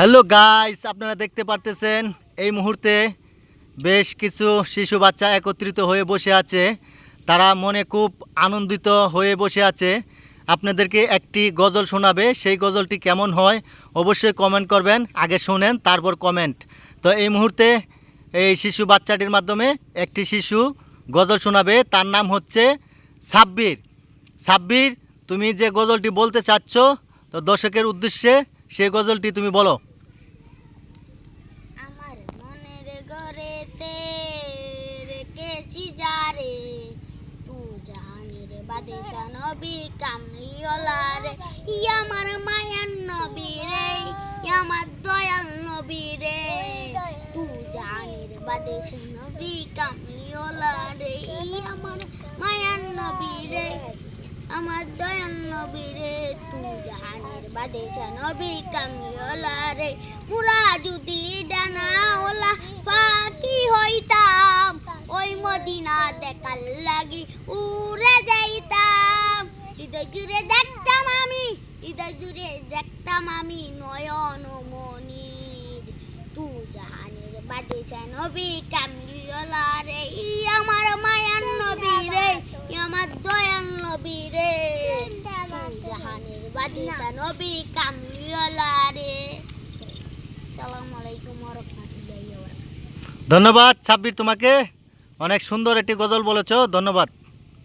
Hello guys, আপনারা দেখতে পারতেছেন, এই মুহূর্তে বেশ কিছু শিশু বাচ্চা একত্রিত হয়ে বসে আছে। তারা মনে খুব আনন্দিত হয়ে বসে আছে। আপনাদেরকে একটি গজল শোনাবে, সেই গজলটি কেমন হয় অবশ্যই কমেন্ট করবেন, আগে শোনেন, তারপর কমেন্ট তো এই মুহূর্তে এই শিশু বাচ্চাটির মাধ্যমে একটি শিশু গজল শোনাবে, তার নাম হচ্ছে সাব্বির। সাব্বির, তুমি যে গজলটি বলতে চাচ্ছ, তো দর্শকের উদ্দেশ্যে সেই গজলটি তুমি বলো আমার মনের ঘরেতে রেখেছি যারে তু জাহানের বাদেশা নবী কামলিওয়ালা রে ই আমার মায়ার নবী রে, ই আমার দয়াল নবী রে। তু জাহানের বাদেশা নবী কামলিওয়ালা রে ই আমার মায়ার নবী রে, আমার দয়াল নবী রে। তু জাহানের বাদেশা নবী কামলিওয়ালা রে মুরা লাগি উড়ে যাইতাম। হৃদয় জুড়ে দেখতাম আমি, হৃদয় জুড়ে দেখতাম আমি নয়ন মনির। তু জাহানের বাজেছে নবী কামলিওয়ালা রে, ই আমার মায়ার নবী রে, ই আমার দয়াল নবী রে। রে। সালামু ধন্যবাদ সাব্বির তোমাকে। অনেক সুন্দর একটি গজল বলেছ ধন্যবাদ।